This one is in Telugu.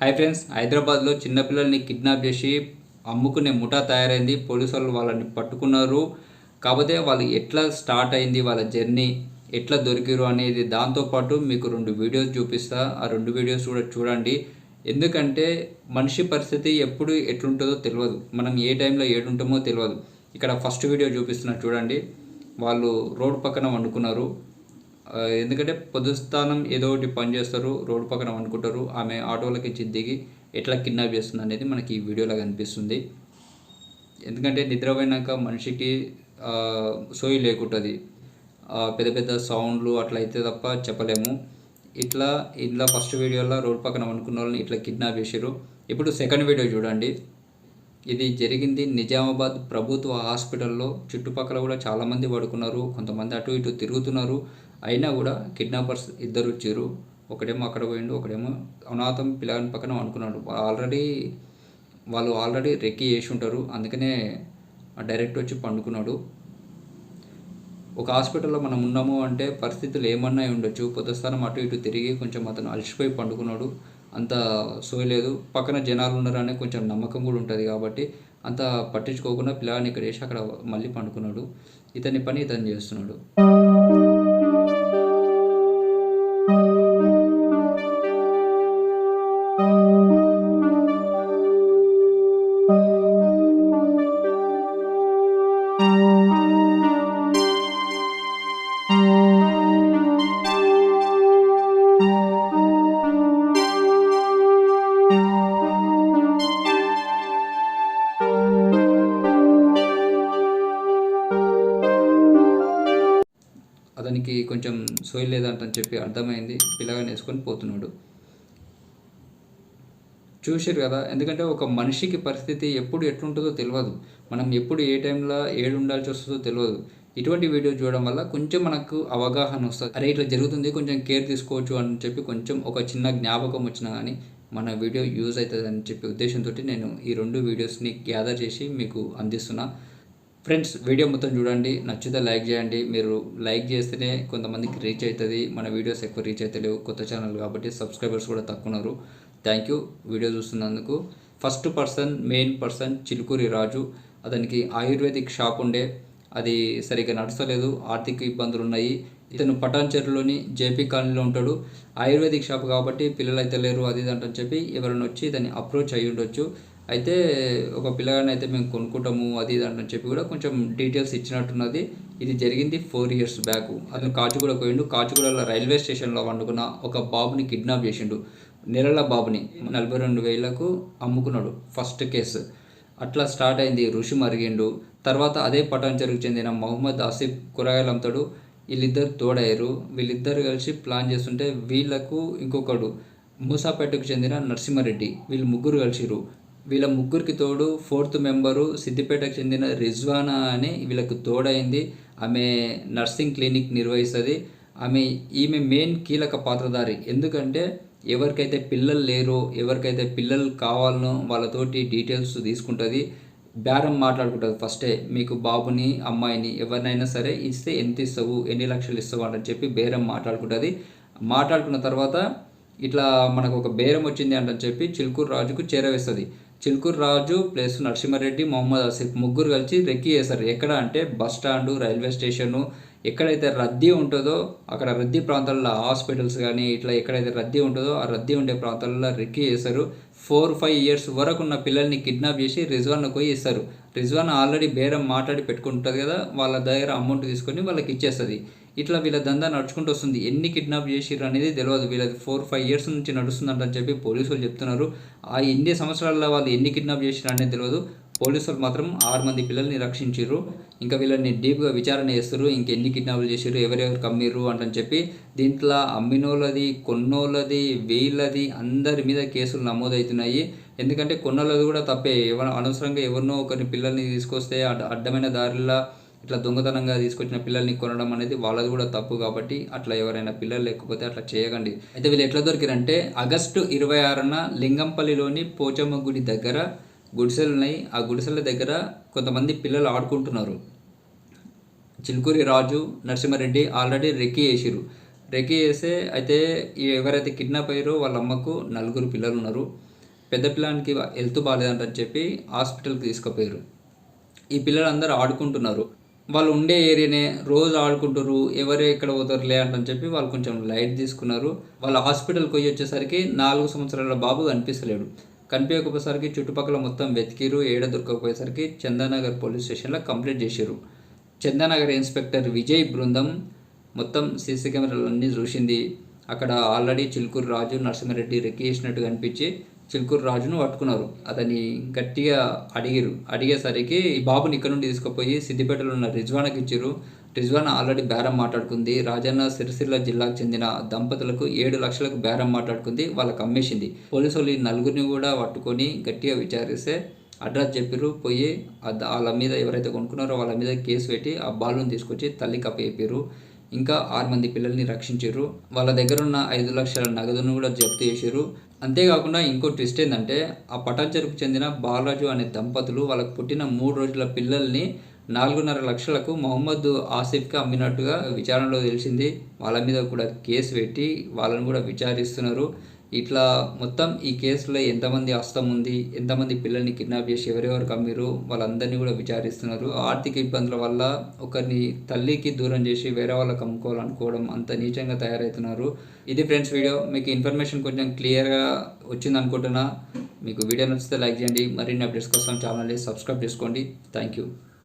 హాయ్ ఫ్రెండ్స్ హైదరాబాద్లో చిన్నపిల్లల్ని కిడ్నాప్ చేసి అమ్ముకునే ముఠా తయారైంది. పోలీసు వాళ్ళు వాళ్ళని పట్టుకున్నారు. కాకపోతే వాళ్ళు ఎట్లా స్టార్ట్ అయింది వాళ్ళ జర్నీ ఎట్లా దొరికిరు అనేది దాంతోపాటు మీకు రెండు వీడియోస్ చూపిస్తా. ఆ రెండు వీడియోస్ కూడా చూడండి. ఎందుకంటే మనిషి పరిస్థితి ఎప్పుడు ఎట్లుంటుందో తెలియదు. మనం ఏ టైంలో ఏడుంటామో తెలియదు. ఇక్కడ ఫస్ట్ వీడియో చూపిస్తున్నా చూడండి. వాళ్ళు రోడ్ పక్కన వండుకున్నారు. ఎందుకంటే పొదుస్థానం ఏదో ఒకటి పని చేస్తారు రోడ్డు పక్కన అనుకుంటారు ఆమె ఆటోలకి ఇచ్చి దిగి ఎట్లా కిడ్నాప్ చేస్తుంది అనేది మనకి ఈ వీడియోలో కనిపిస్తుంది. ఎందుకంటే నిద్రపోయినాక మనిషికి సోయి లేకుంటుంది. పెద్ద పెద్ద సౌండ్లు అట్లా అయితే తప్ప చెప్పలేము. ఇట్లా ఇట్లా ఫస్ట్ వీడియోలో రోడ్ పక్కన అనుకున్న వాళ్ళని ఇట్లా కిడ్నాప్ చేసారు ఇప్పుడు సెకండ్ వీడియో చూడండి. ఇది జరిగింది నిజామాబాద్ ప్రభుత్వ హాస్పిటల్లో. చుట్టుపక్కల కూడా చాలామంది పడుకున్నారు కొంతమంది అటు ఇటు తిరుగుతున్నారు. అయినా కూడా కిడ్నాపర్స్ ఇద్దరు వచ్చారు ఒకడేమో అక్కడ పోయిండు ఒకడేమో అనాథం పిల్లగాని పక్కన అనుకున్నాడు ఆల్రెడీ వాళ్ళు ఆల్రెడీ రెక్కి చేసి ఉంటారు. అందుకనే డైరెక్ట్ వచ్చి పండుకున్నాడు. ఒక హాస్పిటల్లో మనం ఉన్నాము అంటే పరిస్థితులు ఏమన్నా ఉండొచ్చు. పొద్దుస్థానం అటు ఇటు తిరిగి కొంచెం అతను అలసిపోయి పండుకున్నాడు. అంత సోయలేదు పక్కన జనాలు ఉన్నారనే కొంచెం నమ్మకం కూడా ఉంటుంది కాబట్టి అంత పట్టించుకోకుండా పిల్లగాని ఇక్కడ వేసి అక్కడ మళ్ళీ పండుకున్నాడు. ఇతని పని ఇతను చేస్తున్నాడు. అతనికి కొంచెం సోయి లేదంటని చెప్పి అర్థమైంది. పిల్లగాని వేసుకొని పోతున్నాడు. చూసారు కదా? ఎందుకంటే ఒక మనిషికి పరిస్థితి ఎప్పుడు ఎట్లుంటుందో తెలియదు మనం ఎప్పుడు ఏ టైంలో ఏడు ఉండాల్సి వస్తుందో తెలియదు ఇటువంటి వీడియో చూడడం వల్ల కొంచెం మనకు అవగాహన వస్తుంది. అరే ఇట్లా జరుగుతుంది కొంచెం కేర్ తీసుకోవచ్చు అని చెప్పి కొంచెం ఒక చిన్న జ్ఞాపకం వచ్చినా కానీ మన వీడియో యూజ్ అవుతుంది అని చెప్పి ఉద్దేశంతో నేను ఈ రెండు వీడియోస్ని గ్యాదర్ చేసి మీకు అందిస్తున్నా. ఫ్రెండ్స్ వీడియో మొత్తం చూడండి. నచ్చితే లైక్ చేయండి. మీరు లైక్ చేస్తేనే కొంతమందికి రీచ్ అవుతుంది మన వీడియోస్ ఎక్కువ రీచ్ అవుతలేవు కొత్త ఛానల్ కాబట్టి సబ్స్క్రైబర్స్ కూడా తక్కువ ఉన్నారు. Thank you video చూస్తున్నందుకు. First person main person Chilukuri Raju. అతనికి ఆయుర్వేదిక్ షాప్ ఉండే. అది సరిగ్గా నడుస్తలేదు. ఆర్థిక ఇబ్బందులు ఉన్నాయి. ఇతను పటాన్చెరులోని జేపీ కాలనీలో ఉంటాడు. ఆయుర్వేదిక్ షాప్ కాబట్టి పిల్లలు అయితే లేరు. అది అని చెప్పి ఎవరైనా వచ్చి ఇతన్ని అప్రోచ్ అయ్యి ఉండొచ్చు అయితే ఒక పిల్లగాడిని అయితే మేము కొనుక్కుంటాము అది ఇది అంటని చెప్పి కూడా కొంచెం డీటెయిల్స్ ఇచ్చినట్టున్నది. ఇది జరిగింది ఫోర్ ఇయర్స్ బ్యాక్ అతను కాచిగూడ పోయిండు. కాచిగూడలో రైల్వే స్టేషన్లో వండుకున్న ఒక బాబుని కిడ్నాప్ చేసిండు. నెలల బాబుని నలభై రెండు వేలకు అమ్ముకున్నాడు ఫస్ట్ కేసు అట్లా స్టార్ట్ అయింది. ఋషి మరిగిండు. తర్వాత అదే పటాన్చెరుకు చెందిన మొహమ్మద్ ఆసిఫ్ కూరగాయలు అమ్ముతాడు. వీళ్ళిద్దరు తోడయ్యారు. వీళ్ళిద్దరు కలిసి ప్లాన్ చేస్తుంటే వీళ్ళకు ఇంకొకడు మూసాపేటకు చెందిన నరసింహారెడ్డి. వీళ్ళు ముగ్గురు కలిసిరు వీళ్ళ ముగ్గురికి తోడు ఫోర్త్ మెంబరు సిద్దిపేటకు చెందిన రిజ్వానా అని వీళ్ళకు తోడైంది. ఆమె నర్సింగ్ క్లినిక్ నిర్వహిస్తుంది. ఆమె ఈమె మెయిన్ కీలక పాత్రధారి. ఎందుకంటే ఎవరికైతే పిల్లలు లేరో ఎవరికైతే పిల్లలు కావాలనో వాళ్ళతోటి డీటెయిల్స్ తీసుకుంటుంది. బేరం మాట్లాడుకుంటుంది ఫస్టే. మీకు బాబుని అమ్మాయిని ఎవరినైనా సరే ఇస్తే ఎంత ఇస్తావు ఎన్ని లక్షలు ఇస్తావు అని చెప్పి బేరం మాట్లాడుకుంటుంది. మాట్లాడుకున్న తర్వాత ఇట్లా మనకు ఒక బేరం వచ్చింది అంటని చెప్పి చిలుకూరు రాజుకు చేరవేస్తుంది. చిలుకూరు రాజు ప్లస్ నరసింహారెడ్డి మొహమ్మద్ ఆసిఫ్ ముగ్గురు కలిసి రెక్కీ చేస్తారు ఎక్కడ అంటే బస్ స్టాండు రైల్వే స్టేషను. ఎక్కడైతే రద్దీ ఉంటుందో అక్కడ రద్దీ ప్రాంతాల్లో హాస్పిటల్స్ కానీ ఇట్లా ఎక్కడైతే రద్దీ ఉంటుందో ఆ రద్దీ ఉండే ప్రాంతాల్లో రెక్కీ చేస్తారు ఫోర్ ఫైవ్ ఇయర్స్ వరకు ఉన్న పిల్లల్ని కిడ్నాప్ చేసి రిజ్వాన్ పోయి ఇస్తారు. రిజ్వాన్ ఆల్రెడీ బేరం మాట్లాడి పెట్టుకుంటుంది కదా వాళ్ళ దగ్గర అమౌంట్ తీసుకొని వాళ్ళకి ఇచ్చేస్తుంది. ఇట్లా వీళ్ళ దందా నడుచుకుంటూ వస్తుంది. ఎన్ని కిడ్నాప్ చేసిర్రు అనేది తెలియదు వీళ్ళది ఫోర్ ఫైవ్ ఇయర్స్ నుంచి నడుస్తుందంటని చెప్పి పోలీసులు చెప్తున్నారు. ఆ ఎన్ని సంవత్సరాల్లో వాళ్ళు ఎన్ని కిడ్నాప్ చేసిర్రు అనేది తెలియదు పోలీసులు మాత్రం ఆరు మంది పిల్లల్ని రక్షించారు ఇంకా వీళ్ళని డీప్గా విచారణ చేస్తారు ఇంకెన్ని కిడ్నాప్లు చేశారు ఎవరెవరు కమ్మిర్రు అంటని చెప్పి దీంట్లో అమ్మినోళ్ళది కొన్నోళ్ళది వీళ్ళది అందరి మీద కేసులు నమోదవుతున్నాయి. ఎందుకంటే కొన్నోళ్ళది కూడా తప్పే. ఎవరు అనవసరంగా ఎవరినో ఒకరిని పిల్లల్ని తీసుకొస్తే అడ్డ అడ్డమైన దారిలో ఇట్లా దొంగతనంగా తీసుకొచ్చిన పిల్లల్ని కొనడం అనేది వాళ్ళది కూడా తప్పు కాబట్టి అట్లా ఎవరైనా పిల్లలు లేకపోతే అట్లా చేయకండి. అయితే వీళ్ళు ఎట్లా దొరికిరంటే ఆగస్టు ఇరవై ఆరున లింగంపల్లిలోని పోచమ్మ గుడి దగ్గర గుడిసెలు ఉన్నాయి ఆ గుడిసెల దగ్గర కొంతమంది పిల్లలు ఆడుకుంటున్నారు. చిలుకూరి రాజు నరసింహారెడ్డి ఆల్రెడీ రెక్కి వేసిరు రెక్కి వేస్తే అయితే ఎవరైతే కిడ్నాప్ అయ్యారో వాళ్ళ అమ్మకు నలుగురు పిల్లలు ఉన్నారు పెద్ద పిల్లానికి హెల్త్ బాగాలేదంటని చెప్పి హాస్పిటల్కి తీసుకుపోయారు. ఈ పిల్లలందరూ ఆడుకుంటున్నారు. వాళ్ళు ఉండే ఏరియానే రోజు ఆడుకుంటారు ఎవరు ఎక్కడ పోతారులే అంటని చెప్పి వాళ్ళు కొంచెం లైట్ తీసుకున్నారు. వాళ్ళ హాస్పిటల్కి పోయి వచ్చేసరికి నాలుగు సంవత్సరాల బాబు కనిపిస్తలేడు. కనిపించకపోయేసరికి చుట్టుపక్కల మొత్తం వెతికిరు ఏడ దొరకకపోయేసరికి చందానగర్ పోలీస్ స్టేషన్లో కంప్లైంట్ చేశారు చందానగర్ ఇన్స్పెక్టర్ విజయ్ బృందం మొత్తం సీసీ కెమెరాలన్నీ చూసింది. అక్కడ ఆల్రెడీ చిలుకూరు రాజు నరసింహారెడ్డి రెక్కి చేసినట్టు కనిపించి చిలుకూరు రాజును పట్టుకున్నారు. అతన్ని గట్టిగా అడిగిరు అడిగేసరికి ఈ బాబుని ఇక్కడ నుండి తీసుకుపోయి సిద్దిపేటలో ఉన్న రిజ్వానాకి ఇచ్చారు రిజ్వాన్ ఆల్రెడీ బేరం మాట్లాడుకుంది. రాజన్న సిరిసిల్ల జిల్లాకు చెందిన దంపతులకు ఏడు లక్షలకు బేరం మాట్లాడుకుంది. వాళ్ళకి అమ్మేసింది. పోలీసు వాళ్ళు ఈ నలుగురిని కూడా పట్టుకొని గట్టిగా విచారిస్తే అడ్రస్ చెప్పిర్రు. పోయి వాళ్ళ మీద ఎవరైతే కొనుక్కున్నారో వాళ్ళ మీద కేసు పెట్టి ఆ బాలుని తీసుకొచ్చి తల్లికి అప్పచెప్పారు ఇంకా ఆరు మంది పిల్లల్ని రక్షించారు వాళ్ళ దగ్గర ఉన్న ఐదు లక్షల నగదును కూడా జప్తు చేశారు అంతేకాకుండా ఇంకో ట్విస్ట్ ఏంటంటే ఆ పటాచరుకు చెందిన బాలరాజు అనే దంపతులు వాళ్ళకు పుట్టిన మూడు రోజుల పిల్లల్ని నాలుగున్నర లక్షలకు మొహమ్మద్ ఆసిఫ్కి అమ్మినట్టుగా విచారణలో తెలిసింది. వాళ్ళ మీద కూడా కేసు పెట్టి వాళ్ళని కూడా విచారిస్తున్నారు. ఇట్లా మొత్తం ఈ కేసులో ఎంతమంది హస్తం ఉంది ఎంతమంది పిల్లల్ని కిడ్నాప్ చేసి ఎవరెవరు కమ్మిరు వాళ్ళందరినీ కూడా విచారిస్తున్నారు. ఆర్థిక ఇబ్బందుల వల్ల ఒకరిని తల్లికి దూరం చేసి వేరే వాళ్ళకి అమ్ముకోవాలనుకోవడం అంత నీచంగా తయారవుతున్నారు ఇది ఫ్రెండ్స్ వీడియో. మీకు ఇన్ఫర్మేషన్ కొంచెం క్లియర్గా వచ్చింది అనుకుంటున్నా. మీకు వీడియో నచ్చితే లైక్ చేయండి. మరిన్ని అప్డేట్స్ కోసం ఛానల్ని సబ్స్క్రైబ్ చేసుకోండి. Thank you.